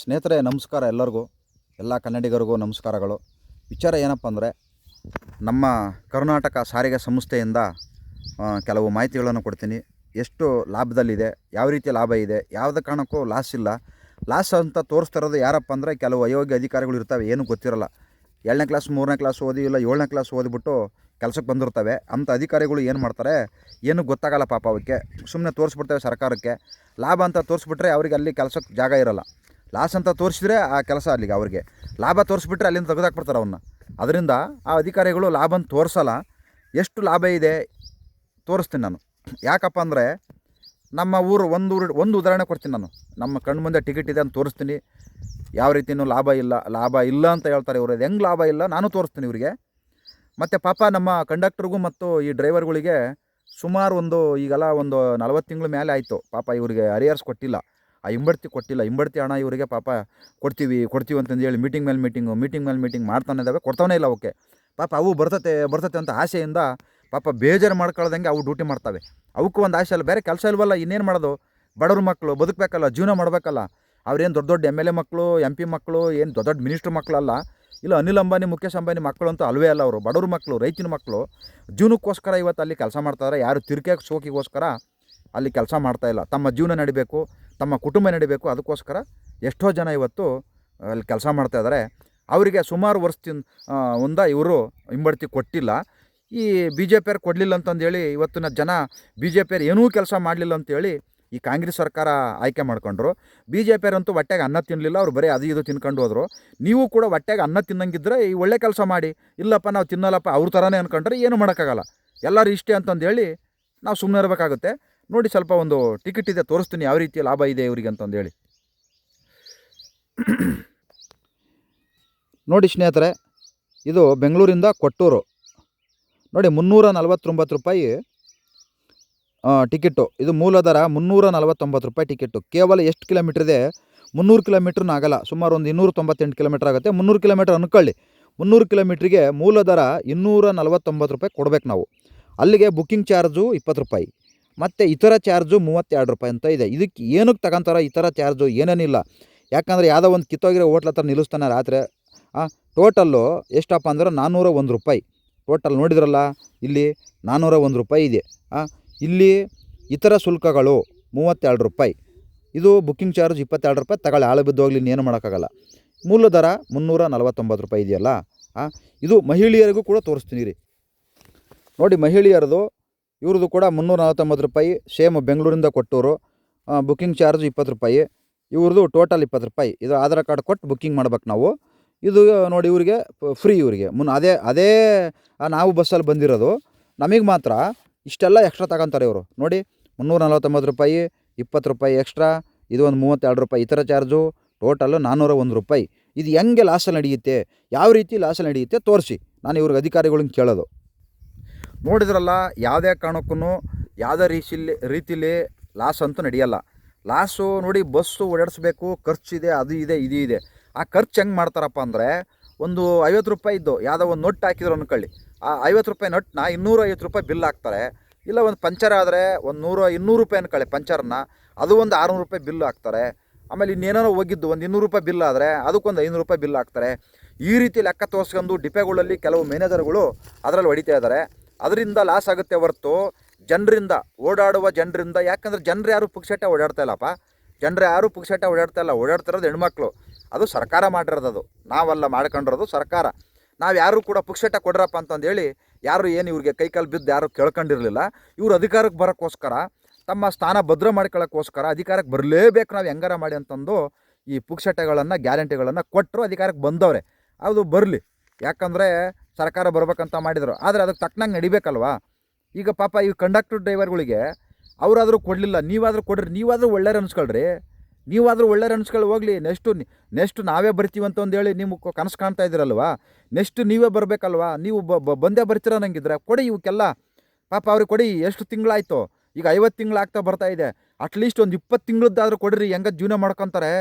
ಸ್ನೇಹಿತರೆ, ನಮಸ್ಕಾರ ಎಲ್ಲರಿಗೂ, ಎಲ್ಲ ಕನ್ನಡಿಗರಿಗೂ ನಮಸ್ಕಾರಗಳು. ವಿಚಾರ ಏನಪ್ಪ ಅಂದರೆ, ನಮ್ಮ ಕರ್ನಾಟಕ ಸಾರಿಗೆ ಸಂಸ್ಥೆಯಿಂದ ಕೆಲವು ಮಾಹಿತಿಗಳನ್ನು ಕೊಡ್ತೀನಿ. ಎಷ್ಟು ಲಾಭದಲ್ಲಿದೆ, ಯಾವ ರೀತಿ ಲಾಭ ಇದೆ, ಯಾವುದೇ ಕಾರಣಕ್ಕೂ ಲಾಸ್ ಇಲ್ಲ. ಲಾಸ್ ಅಂತ ತೋರಿಸ್ತಿರೋದು ಯಾರಪ್ಪ ಅಂದರೆ, ಕೆಲವು ಅಯೋಗ್ಯ ಅಧಿಕಾರಿಗಳು ಇರ್ತವೆ, ಏನೂ ಗೊತ್ತಿರಲ್ಲ. ಏಳನೇ ಕ್ಲಾಸ್ ಮೂರನೇ ಕ್ಲಾಸ್ ಓದಿ ಇಲ್ಲ, ಏಳನೇ ಕ್ಲಾಸ್ ಓದಿಬಿಟ್ಟು ಕೆಲಸಕ್ಕೆ ಬಂದಿರ್ತವೆ. ಅಂಥ ಅಧಿಕಾರಿಗಳು ಏನು ಮಾಡ್ತಾರೆ, ಏನೂ ಗೊತ್ತಾಗಲ್ಲ ಪಾಪ ಅವಕ್ಕೆ ಸುಮ್ಮನೆ ತೋರಿಸ್ಬಿಡ್ತವೆ ಸರ್ಕಾರಕ್ಕೆ. ಲಾಭ ಅಂತ ತೋರಿಸ್ಬಿಟ್ರೆ ಅವ್ರಿಗೆ ಅಲ್ಲಿ ಕೆಲಸಕ್ಕೆ ಜಾಗ ಇರಲ್ಲ. ಲಾಸ್ ಅಂತ ತೋರಿಸಿದ್ರೆ ಆ ಕೆಲಸ ಅಲ್ಲಿಗೆ, ಅವ್ರಿಗೆ. ಲಾಭ ತೋರಿಸ್ಬಿಟ್ರೆ ಅಲ್ಲಿಂದ ತೆಗೆದಾಕ್ಬಿಡ್ತಾರೆ ಅವನ್ನ ಅದರಿಂದ ಆ ಅಧಿಕಾರಿಗಳು ಲಾಭನ ತೋರಿಸಲ್ಲ. ಎಷ್ಟು ಲಾಭ ಇದೆ ತೋರಿಸ್ತೀನಿ ನಾನು. ಯಾಕಪ್ಪ ಅಂದರೆ ನಮ್ಮ ಊರು ಒಂದು ಊರು ಒಂದು ಉದಾಹರಣೆ ಕೊಡ್ತೀನಿ ನಾನು. ನಮ್ಮ ಕಣ್ಣು ಮುಂದೆ ಟಿಕೆಟ್ ಇದೆ ಅಂತ ತೋರಿಸ್ತೀನಿ. ಯಾವ ರೀತಿಯೂ ಲಾಭ ಇಲ್ಲ ಲಾಭ ಇಲ್ಲ ಅಂತ ಹೇಳ್ತಾರೆ ಇವರು. ಹೆಂಗೆ ಲಾಭ ಇಲ್ಲ ನಾನು ತೋರಿಸ್ತೀನಿ ಇವರಿಗೆ. ಮತ್ತು ಪಾಪ ನಮ್ಮ ಕಂಡಕ್ಟರ್ಗೂ ಮತ್ತು ಈ ಡ್ರೈವರ್ಗಳಿಗೆ ಸುಮಾರು ಒಂದು ಈಗೆಲ್ಲ ಒಂದು ನಲವತ್ತು ತಿಂಗಳ ಮೇಲೆ ಆಯಿತು. ಪಾಪ ಇವರಿಗೆ ಅರಿಯರ್ಸ್ ಕೊಟ್ಟಿಲ್ಲ. ಆ ಹಿಂಬಡ್ತಿ ಕೊಟ್ಟಿಲ್ಲ, ಹಿಂಬಡ್ತಿ ಹಣ ಇವರಿಗೆ ಪಾಪ ಕೊಡ್ತೀವಿ ಕೊಡ್ತೀವಿ ಅಂತಂದು ಹೇಳಿ ಮೀಟಿಂಗ್ ಮೇಲೆ ಮೀಟಿಂಗು ಮೀಟಿಂಗ್ ಮೇಲೆ ಮೀಟಿಂಗ್ ಮಾಡ್ತಾನೆ ಇದ್ದಾವೆ ಕೊಡ್ತಾನೆ ಇಲ್ಲ ಅವಕ್ಕೆ. ಪಾಪ ಅವು ಬರ್ತತೆ ಬರ್ತತೆ ಅಂತ ಆಸೆಯಿಂದ ಪಾಪ ಬೇಜಾರು ಮಾಡ್ಕೊಳ್ದಂಗೆ ಅವು ಡ್ಯೂಟಿ ಮಾಡ್ತವೆ. ಅವಕ್ಕೂ ಒಂದು ಆಸೆ ಅಲ್ಲ, ಬೇರೆ ಕೆಲಸ ಇಲ್ವಲ್ಲ, ಇನ್ನೇನು ಮಾಡೋದು? ಬಡವ್ರ ಮಕ್ಕಳು, ಬದುಕಬೇಕಲ್ಲ, ಜೀವನ ಮಾಡಬೇಕಲ್ಲ. ಅವ್ರೇನು ದೊಡ್ಡ ದೊಡ್ಡ ಎಂ ಎಲ್ ಎ ಮಕ್ಕಳು ಎಂ ಪಿ ಮಕ್ಕಳು, ಏನು ದೊಡ್ಡ ದೊಡ್ಡ ಮಿನಿಸ್ಟ್ರ್ ಮಕ್ಕಳಲ್ಲ ಇಲ್ಲ ಅನಿಲ್ ಅಂಬಾನಿ ಮುಖೇಶ್ ಅಂಬಾನಿ ಮಕ್ಕಳು ಅಂತೂ ಅಲ್ವೇ ಅಲ್ಲ ಅವರು. ಬಡವ್ರ ಮಕ್ಕಳು, ರೈತನ ಮಕ್ಕಳು, ಜೀವನಕ್ಕೋಸ್ಕರ ಇವತ್ತು ಅಲ್ಲಿ ಕೆಲಸ ಮಾಡ್ತಾರೆ ಯಾರು ತಿರ್ಕೆ ಸೋಕಿಗೋಸ್ಕರ ಅಲ್ಲಿ ಕೆಲಸ ಮಾಡ್ತಾ ಇಲ್ಲ. ತಮ್ಮ ಜೀವನ ನಡಿಬೇಕು. ತಮ್ಮ ಕುಟುಂಬ ನಡಿಬೇಕು, ಅದಕ್ಕೋಸ್ಕರ ಎಷ್ಟೋ ಜನ ಇವತ್ತು ಅಲ್ಲಿ ಕೆಲಸ ಮಾಡ್ತಾ ಇದ್ದಾರೆ ಅವರಿಗೆ ಸುಮಾರು ವರ್ಷದಿಂದ ಒಂದ ಇವರು ಹಿಂಬಡ್ತಿ ಕೊಟ್ಟಿಲ್ಲ. ಈ ಬಿ ಜೆ ಪಿಯವ್ರು ಕೊಡಲಿಲ್ಲ ಅಂತಂದೇಳಿ ಇವತ್ತಿನ ಜನ ಬಿ ಜೆ ಪಿಯವ್ರು ಏನೂ ಕೆಲಸ ಮಾಡಲಿಲ್ಲ ಅಂತೇಳಿ ಈ ಕಾಂಗ್ರೆಸ್ ಸರ್ಕಾರ ಆಯ್ಕೆ ಮಾಡ್ಕೊಂಡ್ರು. ಬಿ ಜೆ ಪಿಯವ್ರಂತೂ ಹೊಟ್ಟೆಗೆ ಅನ್ನ ತಿನ್ನಲಿಲ್ಲ ಅವ್ರು ಬರೀ ಅದು ಇದು ತಿನ್ಕೊಂಡು ಹೋದರು. ನೀವು ಕೂಡ ಹೊಟ್ಟೆಗೆ ಅನ್ನ ತಿನ್ನಂಗಿದ್ರೆ ಈ ಒಳ್ಳೆ ಕೆಲಸ ಮಾಡಿ. ಇಲ್ಲಪ್ಪ, ನಾವು ತಿನ್ನಲ್ಲಪ್ಪ, ಅವ್ರ ಥರನೇ ಅನ್ಕೊಂಡ್ರೆ ಏನು ಮಾಡೋಕ್ಕಾಗಲ್ಲ. ಎಲ್ಲರೂ ಇಷ್ಟೇ ಅಂತಂದೇಳಿ ನಾವು ಸುಮ್ಮನೆ ಇರಬೇಕಾಗುತ್ತೆ. ನೋಡಿ ಸ್ವಲ್ಪ ಒಂದು ಟಿಕೆಟ್ ಇದೆ, ತೋರಿಸ್ತೀನಿ ಯಾವ ರೀತಿಯ ಲಾಭ ಇದೆ ಇವರಿಗೆ ಅಂತಂದೇಳಿ ನೋಡಿ ಸ್ನೇಹಿತರೆ, ಇದು ಬೆಂಗಳೂರಿಂದ ಕೊಟ್ಟೂರು. ನೋಡಿ ಮುನ್ನೂರ ನಲ್ವತ್ತೊಂಬತ್ತು ರೂಪಾಯಿ ಟಿಕೆಟು. ಇದು ಮೂಲ ದರ ಮುನ್ನೂರ ನಲ್ವತ್ತೊಂಬತ್ತು ರೂಪಾಯಿ ಟಿಕೆಟು. ಕೇವಲ ಎಷ್ಟು ಕಿಲೋಮೀಟ್ರ್ ಇದೆ? ಮುನ್ನೂರು ಕಿಲೋಮೀಟ್ರ್ನೂ ಆಗಲ್ಲ. ಸುಮಾರು ಒಂದು ಇನ್ನೂರ ತೊಂಬತ್ತೆಂಟು ಕಿಲೋಮೀಟ್ರ್ ಆಗುತ್ತೆ. ಮುನ್ನೂರು ಕಿಲೋಮೀಟ್ರ್ ಅನ್ಕೊಳ್ಳಿ. ಮುನ್ನೂರು ಕಿಲೋಮೀಟ್ರಿಗೆ ಮೂಲ ದರ ಇನ್ನೂರ ನಲ್ವತ್ತೊಂಬತ್ತು ರೂಪಾಯಿ ಕೊಡ್ಬೇಕು ನಾವು. ಅಲ್ಲಿಗೆ ಬುಕ್ಕಿಂಗ್ ಚಾರ್ಜು ಇಪ್ಪತ್ತು ರೂಪಾಯಿ. ಮತ್ತು ಇತರ ಚಾರ್ಜು ಮೂವತ್ತೆರಡು ರೂಪಾಯಿ ಅಂತ ಇದೆ. ಇದಕ್ಕೆ ಏನಕ್ಕೆ ತಗೊಂತಾರ ಇತರ ಚಾರ್ಜು ಏನೇನಿಲ್ಲ. ಯಾಕಂದರೆ ಯಾವುದೋ ಒಂದು ಕಿತ್ತೋಗಿರೋ ಹೋಟ್ಲ್ ಹತ್ರ ನಿಲ್ಲಿಸ್ತಾನೆ ರಾತ್ರಿ. ಟೋಟಲ್ಲು ಎಷ್ಟಪ್ಪ ಅಂದ್ರೆ ನಾನ್ನೂರ ಒಂದು ರೂಪಾಯಿ. ಟೋಟಲ್ ನೋಡಿದ್ರಲ್ಲ, ಇಲ್ಲಿ ನಾನ್ನೂರ ಒಂದು ರೂಪಾಯಿ ಇದೆ. ಇಲ್ಲಿ ಇತರ ಶುಲ್ಕಗಳು ಮೂವತ್ತೆರಡು ರೂಪಾಯಿ. ಇದು ಬುಕ್ಕಿಂಗ್ ಚಾರ್ಜ್ ಇಪ್ಪತ್ತೆರಡು ರೂಪಾಯಿ, ತಗೊಳ್ಳಿ. ಆಳು ಬಿದ್ದು ಹೋಗ್ಲಿ, ಇನ್ನೇನು ಮಾಡೋಕ್ಕಾಗಲ್ಲ. ಮೂಲ ದರ ಮುನ್ನೂರ ನಲ್ವತ್ತೊಂಬತ್ತು ರೂಪಾಯಿ ಇದೆಯಲ್ಲ. ಇದು ಮಹಿಳೆಯರಿಗೂ ಕೂಡ ತೋರಿಸ್ತೀನಿ ರೀ. ನೋಡಿ, ಮಹಿಳೆಯರದು ಇವ್ರದ್ದು ಕೂಡ ಮುನ್ನೂರ ನಲವತ್ತೊಂಬತ್ತು ರೂಪಾಯಿ, ಸೇಮ್ ಬೆಂಗಳೂರಿಂದ ಕೊಟ್ಟೂರು ಬುಕ್ಕಿಂಗ್ ಚಾರ್ಜ್ ಇಪ್ಪತ್ತು ರೂಪಾಯಿ. ಇವ್ರದ್ದು ಟೋಟಲ್ ಇಪ್ಪತ್ತು ರೂಪಾಯಿ. ಇದು ಆಧಾರ್ ಕಾರ್ಡ್ ಕೊಟ್ಟು ಬುಕ್ಕಿಂಗ್ ಮಾಡ್ಬೇಕು ನಾವು. ಇದು ನೋಡಿ ಇವರಿಗೆ ಫ್ರೀ ಇವರಿಗೆ. ಮುನ್ನ ಅದೇ ಅದೇ ನಾವು ಬಸ್ಸಲ್ಲಿ ಬಂದಿರೋದು, ನಮಗೆ ಮಾತ್ರ ಇಷ್ಟೆಲ್ಲ ಎಕ್ಸ್ಟ್ರಾ ತಗೊಂತಾರೆ ಇವರು. ನೋಡಿ, ಮುನ್ನೂರ ನಲವತ್ತೊಂಬತ್ತು ರೂಪಾಯಿ, ಇಪ್ಪತ್ತು ರೂಪಾಯಿ ಎಕ್ಸ್ಟ್ರಾ ಇದು ಒಂದು ಮೂವತ್ತೆರಡು ರೂಪಾಯಿ ಇತರ ಚಾರ್ಜು ಟೋಟಲ್ಲು ನಾನ್ನೂರ ಒಂದು ರೂಪಾಯಿ. ಇದು ಹೆಂಗೆ ಲಾಸಲ್ಲಿ ನಡೆಯುತ್ತೆ, ಯಾವ ರೀತಿ ಲಾಸಲ್ಲಿ ನಡೆಯುತ್ತೆ, ತೋರಿಸಿ. ನಾನು ಇವ್ರಿಗೆ ಅಧಿಕಾರಿಗಳನ್ನ ಕೇಳೋದು. ನೋಡಿದ್ರಲ್ಲ, ಯಾವುದೇ ಕಾರಣಕ್ಕೂ ಯಾವುದೇ ರೀತಿಲಿ ರೀತಿಲಿ ಲಾಸ್ ಅಂತೂ ನಡೆಯಲ್ಲ. ಲಾಸು ನೋಡಿ ಬಸ್ಸು ಓಡಾಡಿಸ್ಬೇಕು ಖರ್ಚಿದೆ ಅದು ಇದೆ, ಇದು ಇದೆ. ಆ ಖರ್ಚು ಹೆಂಗೆ ಮಾಡ್ತಾರಪ್ಪ ಅಂದರೆ, ಒಂದು ಐವತ್ತು ರೂಪಾಯಿ ಇದ್ದು, ಯಾವುದೋ ಒಂದು ನೊಟ್ಟು ಹಾಕಿದ್ರು ಅಂದ್ಕೊಳ್ಳಿ ಆ ಐವತ್ತು ರೂಪಾಯಿ ನೊಟ್ಟನ್ನ ಇನ್ನೂರ ಐವತ್ತು ರೂಪಾಯಿ ಬಿಲ್ ಹಾಕ್ತಾರೆ. ಇಲ್ಲ ಒಂದು ಪಂಚರ್ ಆದರೆ ಒಂದು ನೂರು, ಇನ್ನೂರು ರೂಪಾಯಿ ಅಂದ್ಕೊಳ್ಳಿ ಪಂಚರ್ನ ಅದು ಒಂದು ಆರುನೂರು ರೂಪಾಯಿ ಬಿಲ್ ಹಾಕ್ತಾರೆ. ಆಮೇಲೆ ಇನ್ನೇನೋ ಹೋಗಿದ್ದು ಒಂದು ಇನ್ನೂರು ರೂಪಾಯಿ ಬಿಲ್ ಆದರೆ, ಅದಕ್ಕೊಂದು ಐನೂರು ರೂಪಾಯಿ ಬಿಲ್ ಹಾಕ್ತಾರೆ. ಈ ರೀತಿ ಲೆಕ್ಕ ತೋರಿಸ್ಕೊಂಡು ಡಿಪೆಗಳಲ್ಲಿ ಕೆಲವು ಮ್ಯಾನೇಜರ್ಗಳು ಅದರಲ್ಲಿ ಹೊಡಿತಾ ಇದ್ದಾರೆ. ಅದರಿಂದ ಲಾಸ್ ಆಗುತ್ತೆ ಹೊರತು ಜನರಿಂದ, ಓಡಾಡುವ ಜನರಿಂದ. ಯಾಕಂದ್ರೆ ಜನರು ಯಾರು ಪುಕ್ಸಟ್ಟೆ ಓಡಾಡ್ತಾ ಇಲ್ಲಪ್ಪ. ಜನರು ಯಾರು ಪುಕ್ಸಟ್ಟೆ ಓಡಾಡ್ತಾ ಇಲ್ಲ. ಓಡಾಡ್ತಿರೋದು ಹೆಣ್ಮಕ್ಳು. ಅದು ಸರ್ಕಾರ ಮಾಡಿರೋದು ಅದು. ನಾವಲ್ಲ ಮಾಡ್ಕೊಂಡಿರೋದು ಸರ್ಕಾರ. ನಾವು ಯಾರು ಕೂಡ ಪುಕ್ಸಟ್ಟೆ ಕೊಡ್ರಪ್ಪ ಅಂತಂದೇಳಿ ಯಾರು ಏನು ಇವ್ರಿಗೆ ಕೈಕಾಲು ಬಿದ್ದು ಯಾರು ಕೇಳ್ಕೊಂಡಿರಲಿಲ್ಲ. ಇವ್ರು ಅಧಿಕಾರಕ್ಕೆ ಬರೋಕ್ಕೋಸ್ಕರ, ತಮ್ಮ ಸ್ಥಾನ ಭದ್ರ ಮಾಡ್ಕೊಳ್ಳೋಕ್ಕೋಸ್ಕರ ಅಧಿಕಾರಕ್ಕೆ ಬರಲೇಬೇಕು ನಾವು ಹೆಂಗಾರ ಮಾಡಿ ಅಂತಂದು ಈ ಪುಕ್ಸಟ್ಟೆಗಳನ್ನು ಗ್ಯಾರಂಟಿಗಳನ್ನು ಕೊಟ್ಟರು ಅಧಿಕಾರಕ್ಕೆ ಬಂದವ್ರೆ. ಅದು ಬರಲಿ. ಯಾಕಂದರೆ ಸರ್ಕಾರ ಬರ್ಬೇಕಂತ ಮಾಡಿದರು. ಆದರೆ ಅದಕ್ಕೆ ತಕ್ಕನಾಗಿ ನಡಿಬೇಕಲ್ವಾ? ಈಗ ಪಾಪ ಈ ಕಂಡಕ್ಟರ್ ಡ್ರೈವರ್ಗಳಿಗೆ ಅವರಾದರೂ ಕೊಡಲಿಲ್ಲ. ನೀವಾದರೂ ಕೊಡ್ರಿ. ನೀವಾದರೂ ಒಳ್ಳೆಯವ್ರು ಅನ್ಸ್ಕೊಳ್ರಿ. ನೀವಾದರೂ ಒಳ್ಳೆಯ ಅನ್ಸ್ಕೊಳ್ಳಿ ಹೋಗ್ಲಿ. ನೆಕ್ಸ್ಟು ನೆಕ್ಸ್ಟ್ ನಾವೇ ಬರ್ತೀವಿ ಅಂತ ಹೇಳಿ ನಿಮ್ಗೆ ಕನಸು ಕಾಣ್ತಾ ಇದ್ದೀರಲ್ವಾ? ನೆಕ್ಸ್ಟ್ ನೀವೇ ಬರಬೇಕಲ್ವಾ? ನೀವು ಬಂದೇ ಬರ್ತೀರ ನಂಗಿದ್ರೆ? ಕೊಡಿ ಇವಕ್ಕೆಲ್ಲ. ಪಾಪ ಅವ್ರಿಗೆ ಕೊಡಿ. ಎಷ್ಟು ತಿಂಗಳಾಯ್ತು? ಈಗ ಐವತ್ತು ತಿಂಗಳು ಆಗ್ತಾ ಬರ್ತಾ ಇದೆ. ಅಟ್ಲೀಸ್ಟ್ ಒಂದು ಇಪ್ಪತ್ತು ತಿಂಗಳದ್ದಾದರೂ ಕೊಡಿರಿ. ಹೆಂಗ ಜೀವನ ಮಾಡ್ಕೊತಾರೆ?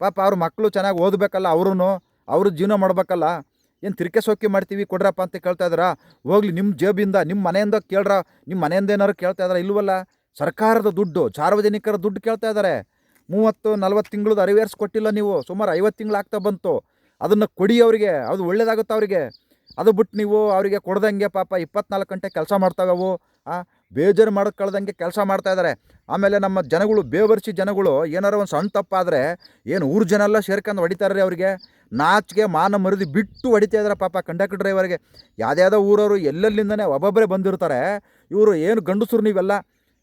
ಪಾಪ ಅವ್ರ ಮಕ್ಕಳು ಚೆನ್ನಾಗಿ ಓದಬೇಕಲ್ಲ ಅವ್ರೂ ಅವರು ಜೀವನ ಮಾಡ್ಬೇಕಲ್ಲ. ಏನು ತಿರ್ಕೆ ಸೋಕಿ ಮಾಡ್ತೀವಿ, ಕೊಡ್ರಪ್ಪ ಅಂತ ಕೇಳ್ತಾ ಇದ್ದಾರಾ? ಹೋಗ್ಲಿ ನಿಮ್ಮ ಜೇಬಿಂದ ನಿಮ್ಮ ಮನೆಯಿಂದ ಕೇಳ್ರ? ನಿಮ್ಮ ಮನೆಯಿಂದ ಏನಾರು ಕೇಳ್ತಾ ಇದಾರ ಇಲ್ವಲ್ಲ? ಸರ್ಕಾರದ ದುಡ್ಡು, ಸಾರ್ವಜನಿಕರ ದುಡ್ಡು ಕೇಳ್ತಾ ಇದ್ದಾರೆ. ಮೂವತ್ತು, ನಲ್ವತ್ತು ತಿಂಗಳದ್ದು ಅರಿವೇರ್ಸ್ ಕೊಟ್ಟಿಲ್ಲ ನೀವು. ಸುಮಾರು ಐವತ್ತು ತಿಂಗಳು ಆಗ್ತಾ ಬಂತು. ಅದನ್ನು ಕೊಡಿ ಅವರಿಗೆ, ಅದು ಒಳ್ಳೇದಾಗುತ್ತೆ ಅವರಿಗೆ. ಅದು ಬಿಟ್ಟು ನೀವು ಅವರಿಗೆ ಕೊಡ್ದಂಗೆ ಪಾಪ ಇಪ್ಪತ್ನಾಲ್ಕು ಗಂಟೆ ಕೆಲಸ ಮಾಡ್ತಾವೆ ಅವು ಬೇಜಾರು ಮಾಡೋದು ಕಳ್ದಂಗೆ ಕೆಲಸ ಮಾಡ್ತಾ ಇದ್ದಾರೆ ಆಮೇಲೆ ನಮ್ಮ ಜನಗಳು, ಬೇವರ್ಸಿ ಜನಗಳು ಏನಾರ ಒಂದು ಸಣ್ಣ ತಪ್ಪಾದರೆ ಏನು ಊರು ಜನ ಎಲ್ಲ ಸೇರ್ಕೊಂಡು ಹೊಡಿತಾರೆ ಅವರಿಗೆ. ನಾಚಿಗೆ ಮಾನ ಮರಿದು ಬಿಟ್ಟು ಹೊಡಿತಾ ಇದ್ದಾರೆ ಪಾಪ ಕಂಡಕ್ಟರ್ ಡ್ರೈವರ್ಗೆ. ಯಾವುದ್ಯಾವುದೋ ಊರವರು ಎಲ್ಲೆಲ್ಲಿಂದನೇ ಒಬ್ಬೊಬ್ಬರೇ ಬಂದಿರ್ತಾರೆ. ಇವರು ಏನು ಗಂಡಸರು ನೀವೆಲ್ಲ,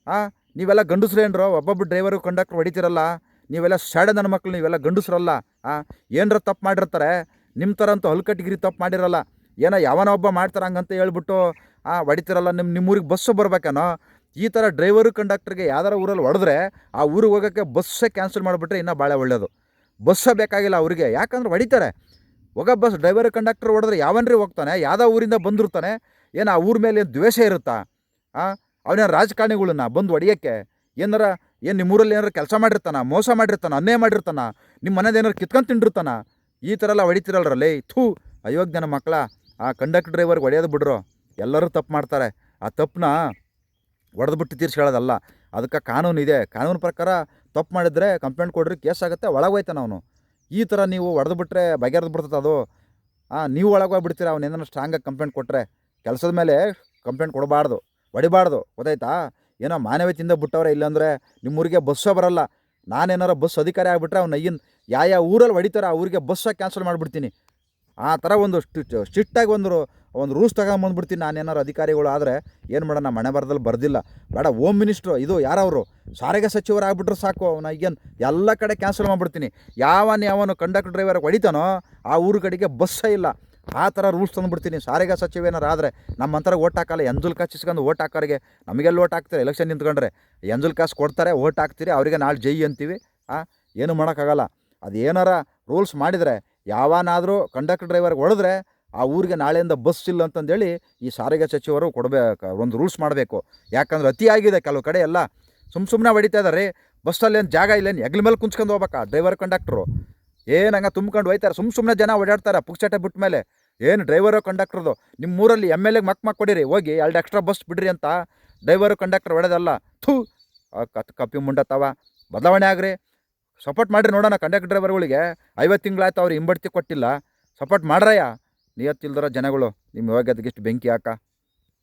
ಆ, ನೀವೆಲ್ಲ ಗಂಡಸ್ರೇನ್ರೋ ಒಬ್ಬೊಬ್ಬ ಡ್ರೈವರು ಕಂಡಕ್ಟರ್ ಹೊಡಿತಿರಲ್ಲ. ನೀವೆಲ್ಲ ಸ್ಯಾಡ ನನ್ನ ಮಕ್ಳು, ನೀವೆಲ್ಲ ಗಂಡಸ್ರಲ್ಲ, ಆ, ಏನರ ತಪ್ಪು ಮಾಡಿರ್ತಾರೆ. ನಿಮ್ಮ ಥರ ಅಂತೂ ಹಲ್ಕಟ್ಟಿಗಿರಿ ತಪ್ಪು ಮಾಡಿರಲ್ಲ. ಏನೋ ಯಾವನೋ ಒಬ್ಬ ಮಾಡ್ತಾರೆ ಹಂಗಂತ ಹೇಳ್ಬಿಟ್ಟು ಆ ಹೊಡಿತಿರಲ್ಲ ನಿಮ್ಮ ಊರಿಗೆ ಬಸ್ಸು ಬರ್ಬೇಕೇನೋ? ಈ ಥರ ಡ್ರೈವರು ಕಂಡಕ್ಟರ್ಗೆ ಯಾವ್ದಾರ ಊರಲ್ಲಿ ಹೊಡೆದ್ರೆ ಆ ಊರಿಗೆ ಹೋಗೋಕ್ಕೆ ಬಸ್ಸೇ ಕ್ಯಾನ್ಸಲ್ ಮಾಡಿಬಿಟ್ರೆ ಇನ್ನೂ ಭಾಳ ಒಳ್ಳೆಯದು ಬಸ್ಸೇ ಬೇಕಾಗಿಲ್ಲ ಅವರಿಗೆ. ಯಾಕಂದ್ರೆ ಹೊಡಿತಾರೆ. ಹೋಗೋ ಬಸ್ ಡ್ರೈವರ್ ಕಂಡಕ್ಟರ್ ಹೊಡೆದ್ರೆ ಯಾವನ್ರಿ ಹೋಗ್ತಾನೆ? ಯಾವುದೋ ಊರಿಂದ ಬಂದಿರ್ತಾನೆ? ಏನು ಆ ಊರ ಮೇಲೆ ಏನು ದ್ವೇಷ ಇರುತ್ತಾ? ಆ? ಅವನೇನು ರಾಜಕಾರಣಿಗಳನ್ನ ಬಂದು ಹೊಡಿಯೋಕ್ಕೆ? ಏನಾರ, ಏನು ನಿಮ್ಮೂರಲ್ಲಿ ಏನಾರು ಕೆಲಸ ಮಾಡಿರ್ತಾನ? ಮೋಸ ಮಾಡಿರ್ತಾನ? ಅನ್ಯಾಯ ಮಾಡಿರ್ತಾನ? ನಿಮ್ಮ ಮನೇದು ಏನಾರು ಕಿತ್ಕೊಂಡು ತಿಂಡಿರ್ತಾನ? ಈ ಥರ ಎಲ್ಲ ಹೊಡಿತಿರಲ್ರಲ್ಲೇ? ಥೂ ಅಯೋಗ್ಯನ ಮಕ್ಕಳ, ಆ ಕಂಡಕ್ಟರ್ ಡ್ರೈವರ್ಗೆ ಹೊಡೆಯೋದು ಬಿಡ್ರು. ಎಲ್ಲರೂ ತಪ್ಪು ಮಾಡ್ತಾರೆ. ಆ ತಪ್ಪನ್ನ ಹೊಡೆದ್ಬಿಟ್ಟು ತೀರ್ಸ್ಕೊಳ್ಳೋದಲ್ಲ. ಅದಕ್ಕೆ ಕಾನೂನು ಇದೆ. ಕಾನೂನು ಪ್ರಕಾರ ತಪ್ಪು ಮಾಡಿದರೆ ಕಂಪ್ಲೇಂಟ್ ಕೊಡ್ರಿ, ಕೇಸ್ ಆಗುತ್ತೆ ಒಳಗೆ ಅವನು. ಈ ಥರ ನೀವು ಹೊಡೆದು ಬಿಟ್ಟರೆ ಬಗೆಹರಿದು ಬಿಡ್ತದೆ ಅದು. ನೀವು ಒಳಗೆ ಹೋಗ್ಬಿಡ್ತೀರ ಅವ್ನು ಏನಾರು ಸ್ಟ್ರಾಂಗಾಗಿ ಕಂಪ್ಲೇಂಟ್ ಕೊಟ್ಟರೆ ಕೆಲಸದ ಮೇಲೆ ಕಂಪ್ಲೇಂಟ್ ಕೊಡಬಾರ್ದು, ಹೊಡಿಬಾರ್ದು, ಗೊತ್ತಾಯ್ತಾ? ಏನೋ ಮಾನವೀಯತೆಯಿಂದ ಬಿಟ್ಟವ್ರೆ, ಇಲ್ಲಾಂದರೆ ನಿಮ್ಮೂರಿಗೆ ಬಸ್ಸೇ ಬರೋಲ್ಲ. ನಾನೇನಾರ ಬಸ್ ಅಧಿಕಾರಿ ಆಗಿಬಿಟ್ರೆ ಅವ್ನು ಅಯ್ಯನ್ ಯಾವ ಯಾವ ಊರಲ್ಲಿ ಹೊಡಿತಾರೆ ಆ ಊರಿಗೆ ಬಸ್ಸೇ ಕ್ಯಾನ್ಸಲ್ ಮಾಡಿಬಿಡ್ತೀನಿ. ಆ ಥರ ಒಂದು ಸ್ಟಿಟ್ಟಾಗಿ ಒಂದು ಒಂದು ರೂಲ್ಸ್ ತಗೊಂಬಂದ್ಬಿಡ್ತೀನಿ ನಾನೇನಾರು ಅಧಿಕಾರಿಗಳು ಆದರೆ ಏನು ಮಾಡೋಣ ಮನೆ ಬರದಲ್ಲಿ ಬರ್ದಿಲ್ಲ. ಬೇಡ ಹೋಮ್ ಮಿನಿಸ್ಟ್ರು ಇದು ಯಾರವರು? ಸಾರಿಗೆ ಸಚಿವರು ಆಗಿಬಿಟ್ರೆ ಸಾಕು, ಅವನ ಏನು ಎಲ್ಲ ಕಡೆ ಕ್ಯಾನ್ಸಲ್ ಮಾಡಿಬಿಡ್ತೀನಿ. ಯಾವನ ಯಾವನು ಕಂಡಕ್ಟರ್ ಡ್ರೈವರ್ ಹೊಡಿತಾನೋ, ಆ ಊರು ಕಡೆಗೆ ಬಸ್ಸೇ ಇಲ್ಲ. ಆ ಥರ ರೂಲ್ಸ್ ತಂದುಬಿಡ್ತೀನಿ. ಸಾರಿಗೆ ಸಚಿವ ಏನಾರು ಆದರೆ ನಮ್ಮಂತರ ಓಟ್ ಹಾಕಲ್ಲ ಎಂಜುಲ್ ಕಾಸು ಇಸ್ಕೊಂಡು ಓಟ್ ಹಾಕೋರಿಗೆ. ನಮಗೆಲ್ಲ ಓಟ್ ಹಾಕ್ತಾರೆ? ಎಲೆಕ್ಷನ್ ನಿಂತ್ಕೊಂಡ್ರೆ. ಎಂಜುಲ್ ಕಾಸು ಕೊಡ್ತಾರೆ ಓಟ್ ಹಾಕ್ತೀರಿ, ಅವರಿಗೆ ನಾಳೆ ಜೈ ಅಂತೀವಿ. ಆ, ಏನು ಮಾಡೋಕ್ಕಾಗಲ್ಲ. ಅದು ಏನಾರ ರೂಲ್ಸ್ ಮಾಡಿದರೆ, ಯಾವನಾದರೂ ಕಂಡಕ್ಟರ್ ಡ್ರೈವರ್ಗೆ ಹೊಡೆದ್ರೆ ಆ ಊರಿಗೆ ನಾಳೆಯಿಂದ ಬಸ್ ಇಲ್ಲ ಅಂತಂದೇಳಿ ಈ ಸಾರಿಗೆ ಸಚಿವರು ಕೊಡಬೇಕು ಒಂದು ರೂಲ್ಸ್ ಮಾಡಬೇಕು. ಯಾಕಂದ್ರೆ ಅತಿಯಾಗಿದೆ ಕೆಲವು ಕಡೆ ಎಲ್ಲ. ಸುಮ್ಮ ಸುಮ್ಮನೆ ಹೊಡಿತಾ ಇದ್ದಾರೆ ಬಸ್ಸಲ್ಲಿ ಏನು ಜಾಗ ಇಲ್ಲೇನು ಹೆಗ್ಲ ಮೇಲೆ ಕುಂಚ್ಕೊಂಡು ಹೋಗ್ಬೇಕಾ? Driver conductor. ಏನು ಹಂಗೆ ತುಂಬ್ಕೊಂಡು ಹೋಯ್ತಾರೆ? ಸುಮ್ಮ ಸುಮ್ಮನೆ ಜನ ಓಡಾಡ್ತಾರೆ ಪುಕ್ಸಟೆ ಬಿಟ್ಟ ಮೇಲೆ. ಏನು ಡ್ರೈವರು ಕಂಡಕ್ಟ್ರದು? ನಿಮ್ಮ ಊರಲ್ಲಿ ಎಂ ಎಲ್ ಎಗೆ ಮಕ್ ಮಕ್ ಕೊಡಿರಿ, ಹೋಗಿ ಎರಡು ಎಕ್ಸ್ಟ್ರಾ ಬಸ್ ಬಿಡ್ರಿ ಅಂತ ಡ್ರೈವರು ಕಂಡಕ್ಟರ್ ಹೊಡೆದಲ್ಲ. ಥೂ ಕತ್ ಕಪ್ಪಿ ಮುಂಡತ್ತವ. ಬದಲಾವಣೆ ಆಗ್ರಿ. ಸಪೋರ್ಟ್ ಮಾಡಿರಿ ನೋಡೋಣ ಕಂಡಕ್ಟ್ ಡ್ರೈವರ್ಗಳಿಗೆ. ಐವತ್ತು ತಿಂಗಳಾಯ್ತು ಅವ್ರು ಹಿಂಬಡ್ತಿ ಕೊಟ್ಟಿಲ್ಲ. ಸಪೋರ್ಟ್ ಮಾಡ್ರಯ್ಯ. ನಿಯತ್ತಿಲ್ದರ ಜನಗಳು ನಿಮ್ಮ ಯೋಗ್ಯತೆಗೆ ಇಷ್ಟು ಬೆಂಕಿ ಹಾಕ.